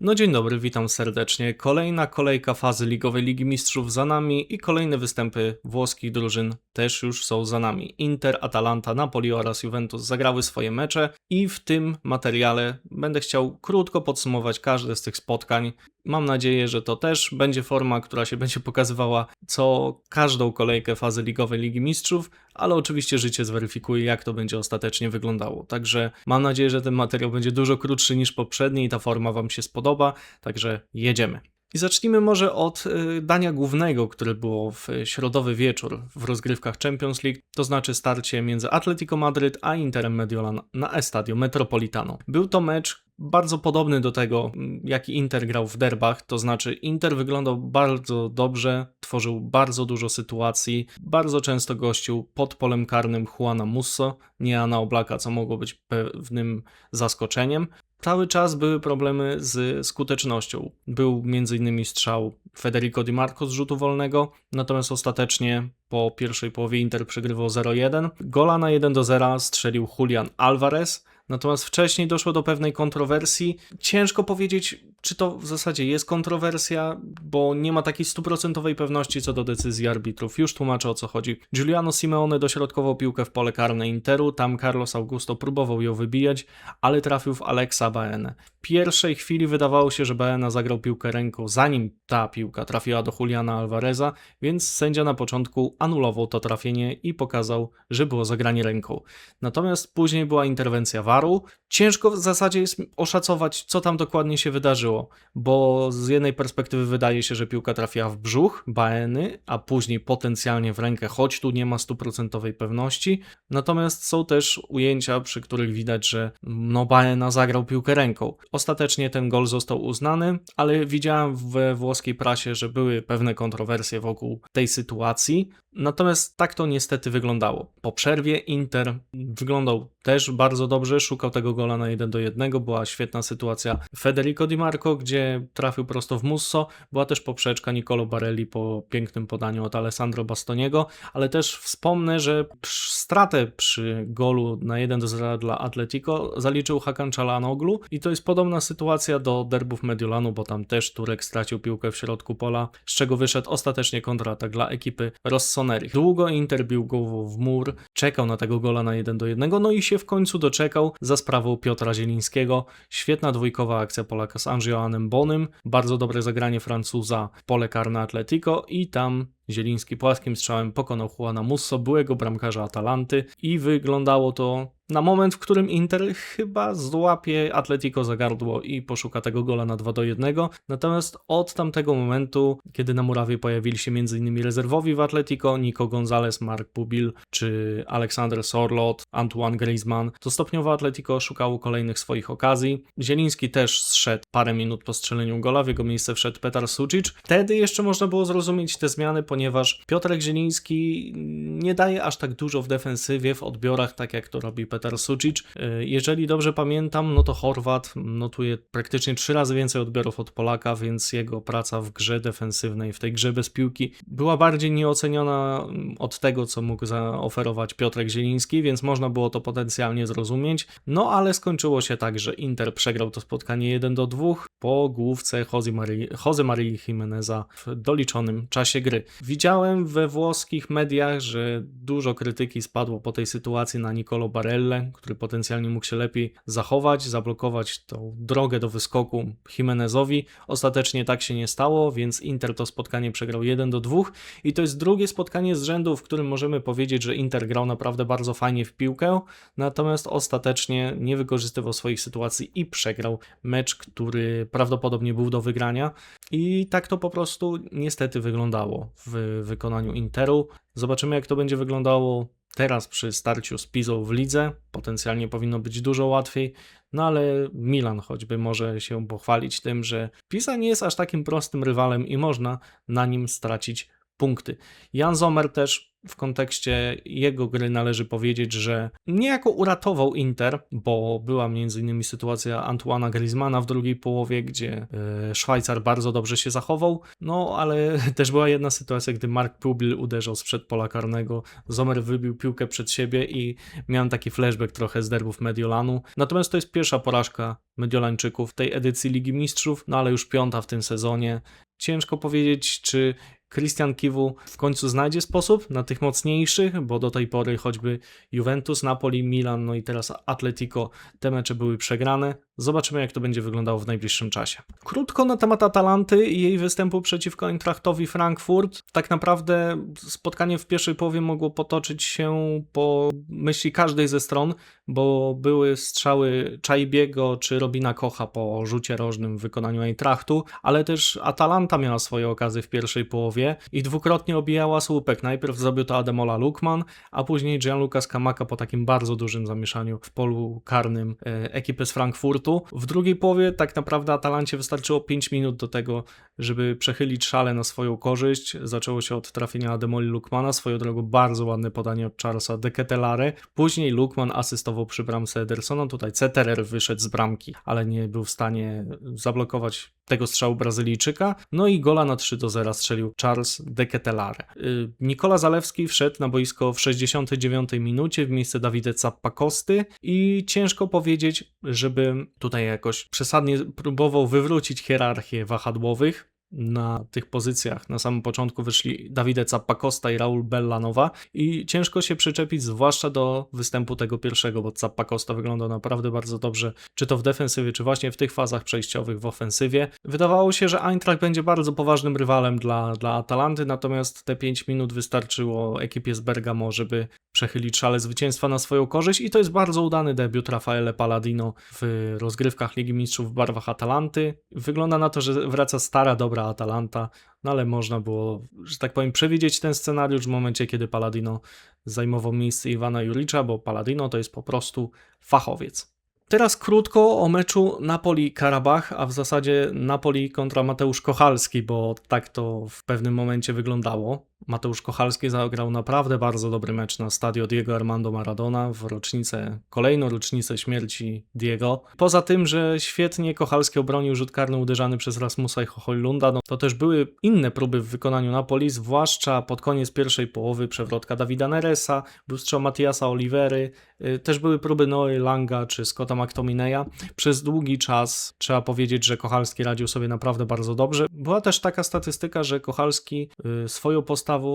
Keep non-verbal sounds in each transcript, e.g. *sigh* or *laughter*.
No dzień dobry, witam serdecznie. Kolejna kolejka fazy Ligowej Ligi Mistrzów za nami i kolejne występy włoskich drużyn też już są za nami. Inter, Atalanta, Napoli oraz Juventus zagrały swoje mecze i w tym materiale będę chciał krótko podsumować każde z tych spotkań. Mam nadzieję, że to też będzie forma, która się będzie pokazywała co każdą kolejkę fazy Ligowej Ligi Mistrzów, ale oczywiście życie zweryfikuje, jak to będzie ostatecznie wyglądało. Także mam nadzieję, że ten materiał będzie dużo krótszy niż poprzedni i ta forma Wam się spodoba. Także jedziemy. I zacznijmy może od y, dania głównego, które było w środowy wieczór w rozgrywkach Champions League, to znaczy starcie między Atletico Madryt a Interem Mediolan na Estadio Metropolitano. Był to mecz bardzo podobny do tego, mm, jaki Inter grał w derbach, to znaczy Inter wyglądał bardzo dobrze, tworzył bardzo dużo sytuacji, bardzo często gościł pod polem karnym Juana Musso, nie Ana Oblaka, co mogło być pewnym zaskoczeniem. Cały czas były problemy z skutecznością. Był m.in. strzał Federico Di Marco z rzutu wolnego, natomiast ostatecznie po pierwszej połowie Inter przegrywał 0-1. Gola na 1-0 strzelił Julian Alvarez, Natomiast wcześniej doszło do pewnej kontrowersji. Ciężko powiedzieć, czy to w zasadzie jest kontrowersja, bo nie ma takiej stuprocentowej pewności co do decyzji arbitrów. Już tłumaczę o co chodzi. Giuliano Simeone dośrodkował piłkę w pole karne Interu, tam Carlos Augusto próbował ją wybijać, ale trafił w Alexa Baenę. W pierwszej chwili wydawało się, że Baena zagrał piłkę ręką, zanim ta piłka trafiła do Juliana Alvareza, więc sędzia na początku anulował to trafienie i pokazał, że było zagranie ręką. Natomiast później była interwencja Ciężko w zasadzie jest oszacować, co tam dokładnie się wydarzyło, bo z jednej perspektywy wydaje się, że piłka trafiła w brzuch Baeny, a później potencjalnie w rękę, choć tu nie ma stuprocentowej pewności. Natomiast są też ujęcia, przy których widać, że no Baena zagrał piłkę ręką. Ostatecznie ten gol został uznany, ale widziałem we włoskiej prasie, że były pewne kontrowersje wokół tej sytuacji. Natomiast tak to niestety wyglądało. Po przerwie Inter wyglądał też bardzo dobrze, szukał tego gola na 1 do 1. Była świetna sytuacja Federico Di Marco, gdzie trafił prosto w Musso. Była też poprzeczka Nicolo Barelli po pięknym podaniu od Alessandro Bastoniego, ale też wspomnę, że stratę przy golu na 1 do 0 dla Atletico zaliczył Hakan Çalhanoğlu i to jest podobna sytuacja do derbów Mediolanu, bo tam też Turek stracił piłkę w środku pola, z czego wyszedł ostatecznie kontratak dla ekipy Rossoneri. Długo Inter bił głową w mur, czekał na tego gola na 1 do 1, no i się w końcu doczekał za sprawą Piotra Zielińskiego. Świetna dwójkowa akcja Polaka z Angioanem Bonym, bardzo dobre zagranie Francuza w pole karne Atletico i tam Zieliński płaskim strzałem pokonał Juana Musso, byłego bramkarza Atalanty i wyglądało to na moment, w którym Inter chyba złapie Atletico za gardło i poszuka tego gola na 2 do 1. Natomiast od tamtego momentu, kiedy na murawie pojawili się m.in. rezerwowi w Atletico, Nico Gonzalez, Mark Pubil czy Aleksander Sorlot, Antoine Griezmann, to stopniowo Atletico szukało kolejnych swoich okazji. Zieliński też zszedł parę minut po strzeleniu gola, w jego miejsce wszedł Petar Sucic. Wtedy jeszcze można było zrozumieć te zmiany, ponieważ Piotrek Zieliński nie daje aż tak dużo w defensywie, w odbiorach, tak jak to robi Petar Petar Sucic. Y, jeżeli dobrze pamiętam, no to Chorwat notuje praktycznie trzy razy więcej odbiorów od Polaka, więc jego praca w grze defensywnej, w tej grze bez piłki była bardziej nieoceniona mm, od tego, co mógł zaoferować Piotrek Zieliński, więc można było to potencjalnie zrozumieć. No ale skończyło się tak, że Inter przegrał to spotkanie 1 do 2 po główce Jose Marii, Jose Marii Jimeneza w doliczonym czasie gry. Widziałem we włoskich mediach, że dużo krytyki spadło po tej sytuacji na Nicolo Barella, który potencjalnie mógł się lepiej zachować, zablokować tą drogę do wyskoku Jimenezowi. Ostatecznie tak się nie stało, więc Inter to spotkanie przegrał 1 do 2 i to jest drugie spotkanie z rzędu, w którym możemy powiedzieć, że Inter grał naprawdę bardzo fajnie w piłkę, natomiast ostatecznie nie wykorzystywał swoich sytuacji i przegrał mecz, który prawdopodobnie był do wygrania i tak to po prostu niestety wyglądało w wykonaniu Interu. Zobaczymy jak to będzie wyglądało Teraz przy starciu z Pizą w lidze potencjalnie powinno być dużo łatwiej, no ale Milan choćby może się pochwalić tym, że Pisa nie jest aż takim prostym rywalem i można na nim stracić punkty. Jan Zomer też w kontekście jego gry należy powiedzieć, że niejako uratował Inter, bo była innymi sytuacja Antoana Griezmana w drugiej połowie, gdzie e, Szwajcar bardzo dobrze się zachował, no ale *laughs* też była jedna sytuacja, gdy Mark Pubil uderzał sprzed pola karnego, Zomer wybił piłkę przed siebie i miałem taki flashback trochę z derbów Mediolanu. Natomiast to jest pierwsza porażka Mediolańczyków w tej edycji Ligi Mistrzów, no ale już piąta w tym sezonie. Ciężko powiedzieć, czy Christian Kiwu w końcu znajdzie sposób na tych mocniejszych, bo do tej pory choćby Juventus, Napoli, Milan, no i teraz Atletico, te mecze były przegrane. Zobaczymy, jak to będzie wyglądało w najbliższym czasie. Krótko na temat Atalanty i jej występu przeciwko Eintrachtowi Frankfurt. Tak naprawdę spotkanie w pierwszej połowie mogło potoczyć się po myśli każdej ze stron, bo były strzały Czajbiego czy Robina Kocha po rzucie rożnym w wykonaniu Eintrachtu, ale też Atalanta miała swoje okazy w pierwszej połowie i dwukrotnie obijała słupek. Najpierw zrobił to Ademola Lukman, a później Gianluca Scamacca po takim bardzo dużym zamieszaniu w polu karnym e, ekipy z Frankfurtu. W drugiej połowie tak naprawdę Atalancie wystarczyło 5 minut do tego, żeby przechylić szale na swoją korzyść. Zaczęło się od trafienia Ademoli Lukmana, swoją drogą bardzo ładne podanie od Charlesa de Ketelare. Później Lukman asystował przy bramce Edersona, tutaj Ceterer wyszedł z bramki, ale nie był w stanie zablokować tego strzału Brazylijczyka. No i gola na 3 do 0 strzelił Charles de Ketelare. Yy, Nikola Zalewski wszedł na boisko w 69 minucie w miejsce Dawide Zappakosty i ciężko powiedzieć, żeby tutaj jakoś przesadnie próbował wywrócić hierarchię wahadłowych na tych pozycjach na samym początku wyszli Davide Zappacosta i Raul Bellanowa i ciężko się przyczepić zwłaszcza do występu tego pierwszego, bo Zappacosta wyglądał naprawdę bardzo dobrze, czy to w defensywie, czy właśnie w tych fazach przejściowych w ofensywie. Wydawało się, że Eintracht będzie bardzo poważnym rywalem dla, dla Atalanty, natomiast te 5 minut wystarczyło ekipie z Bergamo, żeby przechylić szale zwycięstwa na swoją korzyść i to jest bardzo udany debiut Rafaele Palladino w rozgrywkach Ligi Mistrzów w barwach Atalanty. Wygląda na to, że wraca stara, dobra Atalanta, no ale można było, że tak powiem, przewidzieć ten scenariusz w momencie, kiedy Palladino zajmował miejsce Iwana Juricza, bo Palladino to jest po prostu fachowiec. Teraz krótko o meczu Napoli-Karabach, a w zasadzie Napoli kontra Mateusz Kochalski, bo tak to w pewnym momencie wyglądało. Mateusz Kochalski zagrał naprawdę bardzo dobry mecz na stadio Diego Armando Maradona w rocznicę, kolejną rocznicę śmierci Diego. Poza tym, że świetnie Kochalski obronił rzut karny uderzany przez Rasmusa i Hojlunda, no to też były inne próby w wykonaniu Napoli, zwłaszcza pod koniec pierwszej połowy przewrotka Dawida Neresa, był strzał Matiasa Olivery, y, też były próby Noe Langa czy Scotta McTominaya. Przez długi czas trzeba powiedzieć, że Kochalski radził sobie naprawdę bardzo dobrze. Była też taka statystyka, że Kochalski y, swoją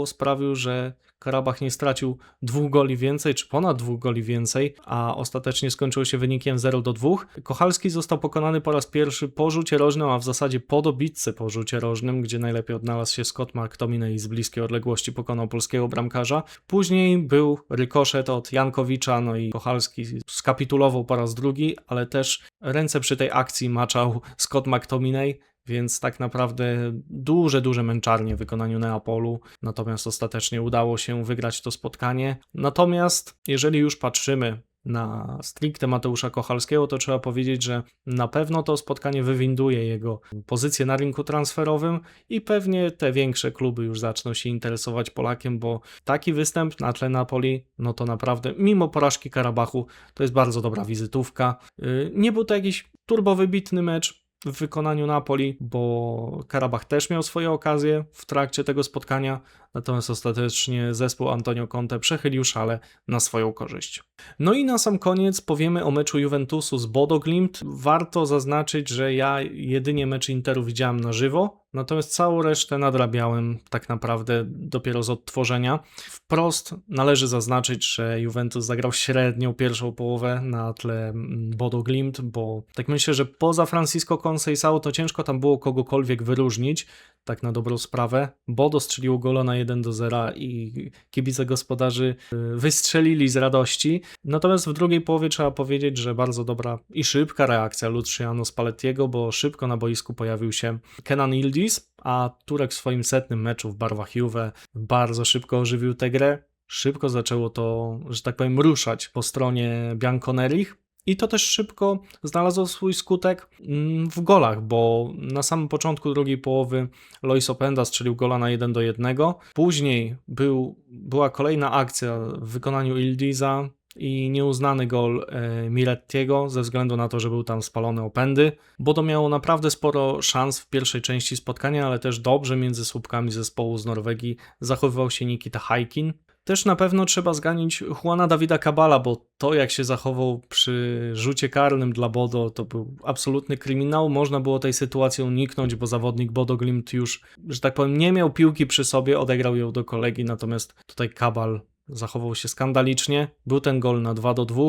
sprawił, że Karabach nie stracił dwóch goli więcej, czy ponad dwóch goli więcej, a ostatecznie skończyło się wynikiem 0 do 2. Kochalski został pokonany po raz pierwszy po rzucie rożnym, a w zasadzie po dobitce po rzucie rożnym, gdzie najlepiej odnalazł się Scott McTominay i z bliskiej odległości pokonał polskiego bramkarza. Później był rykoszet od Jankowicza, no i Kochalski skapitulował po raz drugi, ale też ręce przy tej akcji maczał Scott McTominay, więc tak naprawdę duże, duże męczarnie w wykonaniu Neapolu, natomiast ostatecznie udało się wygrać to spotkanie. Natomiast jeżeli już patrzymy na stricte Mateusza Kochalskiego, to trzeba powiedzieć, że na pewno to spotkanie wywinduje jego pozycję na rynku transferowym i pewnie te większe kluby już zaczną się interesować Polakiem, bo taki występ na tle Napoli, no to naprawdę, mimo porażki Karabachu, to jest bardzo dobra wizytówka. Y, nie był to jakiś turbowybitny mecz, w wykonaniu Napoli, bo Karabach też miał swoje okazje w trakcie tego spotkania, natomiast ostatecznie zespół Antonio Conte przechylił szale na swoją korzyść. No i na sam koniec powiemy o meczu Juventusu z Bodo Glimt. Warto zaznaczyć, że ja jedynie mecz Interu widziałem na żywo, natomiast całą resztę nadrabiałem tak naprawdę dopiero z odtworzenia. Wprost należy zaznaczyć, że Juventus zagrał średnią pierwszą połowę na tle mm, Bodo Glimt, bo tak myślę, że poza Francisco Conceição to ciężko tam było kogokolwiek wyróżnić, tak na dobrą sprawę. Bodo strzelił gola na 1 do 0 i kibice gospodarzy y, wystrzelili z radości. Natomiast w drugiej połowie trzeba powiedzieć, że bardzo dobra i szybka reakcja Luciano Spallettiego, bo szybko na boisku pojawił się Kenan Yildiz, a Turek w swoim setnym meczu w barwach Juve bardzo szybko ożywił tę grę. Szybko zaczęło to, że tak powiem, ruszać po stronie Bianconerich I to też szybko znalazło swój skutek mm, w golach, bo na samym początku drugiej połowy Lois Openda strzelił gola na 1 do 1. Później był, była kolejna akcja w wykonaniu Ildiza i nieuznany gol e, Mirettiego ze względu na to, że był tam spalony Opendy. Bodo miało naprawdę sporo szans w pierwszej części spotkania, ale też dobrze między słupkami zespołu z Norwegii zachowywał się Nikita Hajkin. Też na pewno trzeba zganić Juana Dawida Kabala, bo to jak się zachował przy rzucie karnym dla Bodo to był absolutny kryminał. Można było tej sytuacji uniknąć, bo zawodnik Bodo Glimt już, że tak powiem, nie miał piłki przy sobie, odegrał ją do kolegi, natomiast tutaj Kabal zachował się skandalicznie. Był ten gol na 2 do 2.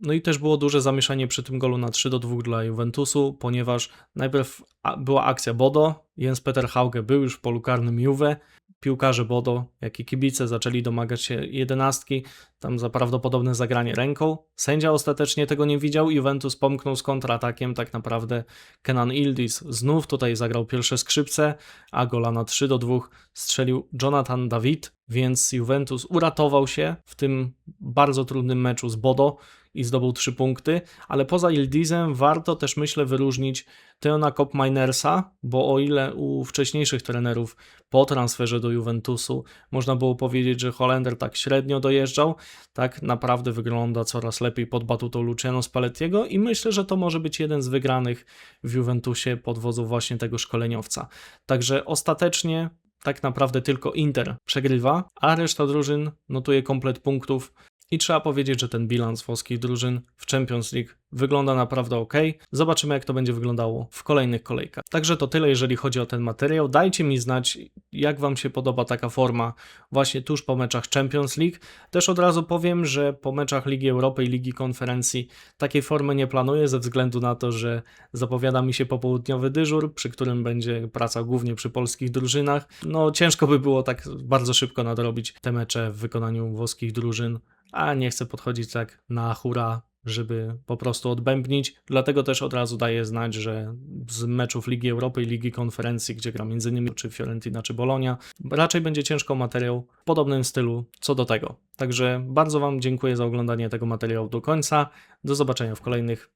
No i też było duże zamieszanie przy tym golu na 3 do 2 dla Juventusu, ponieważ najpierw była akcja Bodo, Jens Peter Hauge był już w polu karnym Juve, piłkarze Bodo, jak i kibice zaczęli domagać się jedenastki, tam za prawdopodobne zagranie ręką. Sędzia ostatecznie tego nie widział, Juventus pomknął z kontratakiem, tak naprawdę Kenan Ildis znów tutaj zagrał pierwsze skrzypce, a gola na 3 do 2 strzelił Jonathan David, więc Juventus uratował się w tym bardzo trudnym meczu z Bodo i zdobył 3 punkty, ale poza Ildizem warto też myślę wyróżnić Teona Kopminersa, bo o ile u wcześniejszych trenerów po transferze do Juventusu można było powiedzieć, że Holender tak średnio dojeżdżał, tak naprawdę wygląda coraz lepiej pod batutą Luciano Spallettiego i myślę, że to może być jeden z wygranych w Juventusie pod wodzą właśnie tego szkoleniowca. Także ostatecznie tak naprawdę tylko Inter przegrywa, a reszta drużyn notuje komplet punktów. I trzeba powiedzieć, że ten bilans włoskich drużyn w Champions League wygląda naprawdę ok. Zobaczymy, jak to będzie wyglądało w kolejnych kolejkach. Także to tyle, jeżeli chodzi o ten materiał. Dajcie mi znać, jak Wam się podoba taka forma właśnie tuż po meczach Champions League. Też od razu powiem, że po meczach Ligi Europy i Ligi Konferencji takiej formy nie planuję, ze względu na to, że zapowiada mi się popołudniowy dyżur, przy którym będzie praca głównie przy polskich drużynach. No ciężko by było tak bardzo szybko nadrobić te mecze w wykonaniu włoskich drużyn a nie chcę podchodzić tak na hura, żeby po prostu odbębnić. Dlatego też od razu daję znać, że z meczów Ligi Europy i Ligi Konferencji, gdzie gra m.in. czy Fiorentina, czy Bolonia, raczej będzie ciężko materiał w podobnym stylu co do tego. Także bardzo Wam dziękuję za oglądanie tego materiału do końca. Do zobaczenia w kolejnych